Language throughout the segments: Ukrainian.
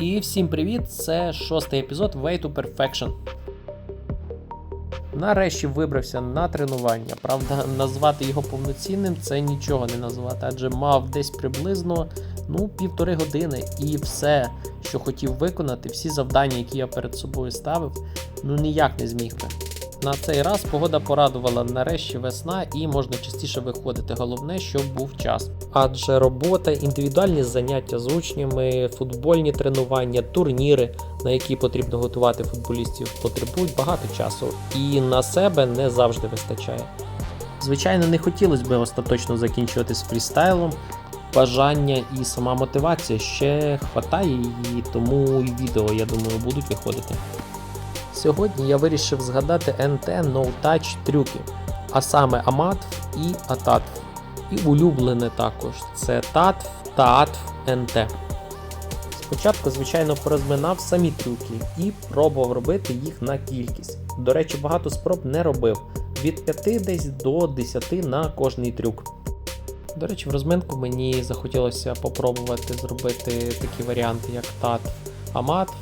І всім привіт! Це шостий епізод Way to Perfection. Нарешті вибрався на тренування. Правда, назвати його повноцінним це нічого не назвати, адже мав десь приблизно ну, півтори години і все, що хотів виконати, всі завдання, які я перед собою ставив, ну ніяк не зміг би. На цей раз погода порадувала нарешті весна і можна частіше виходити. Головне, щоб був час. Адже робота, індивідуальні заняття з учнями, футбольні тренування, турніри, на які потрібно готувати футболістів, потребують багато часу, і на себе не завжди вистачає. Звичайно, не хотілося б остаточно закінчувати з фрістайлом. Бажання і сама мотивація ще хватає її, тому і відео, я думаю, будуть виходити. Сьогодні я вирішив згадати NT No Touch трюки, а саме Аматв і Ататв. І улюблене також це Татв та Атв НТ. Спочатку, звичайно, порозминав самі трюки і пробував робити їх на кількість. До речі, багато спроб не робив від 5 десь до 10 на кожний трюк. До речі, в розминку мені захотілося попробувати зробити такі варіанти, як Татв Аматв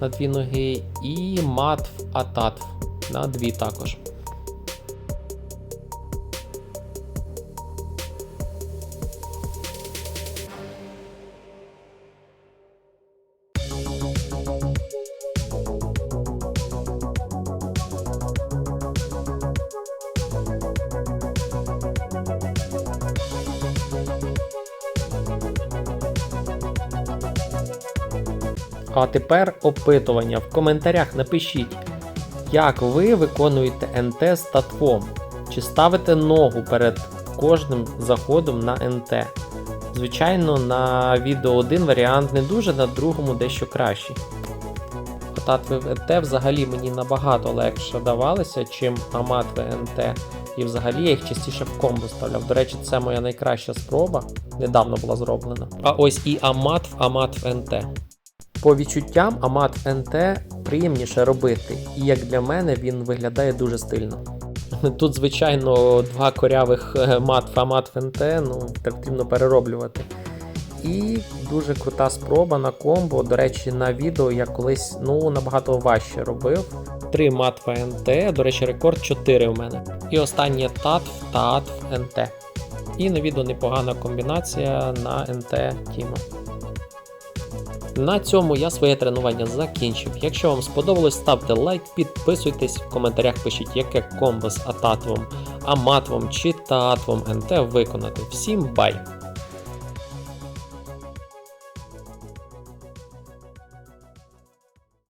на дві ноги, і матв ататв на дві також. А тепер опитування. В коментарях напишіть, як ви виконуєте НТ з татвом. Чи ставите ногу перед кожним заходом на НТ. Звичайно, на відео один варіант не дуже, на другому дещо кращий. В НТ взагалі мені набагато легше давалися, чим аматви НТ. І взагалі я їх частіше в комбо ставляв. До речі, це моя найкраща спроба. Недавно була зроблена. А ось і аматв, аматв НТ. По відчуттям Амат НТ приємніше робити, і як для мене він виглядає дуже стильно. Тут, звичайно, два корявих е, матв Амат НТ, ну потрібно перероблювати. І дуже крута спроба на комбо. До речі, на відео я колись ну, набагато важче робив. Три матва НТ, до речі, рекорд 4 у мене. І останнє татв та атв НТ. І на відео непогана комбінація на НТ Тіма. На цьому я своє тренування закінчив. Якщо вам сподобалось, ставте лайк, підписуйтесь, в коментарях пишіть, яке комбо з ататвом, аматвом чи таатвом НТ виконати. Всім бай!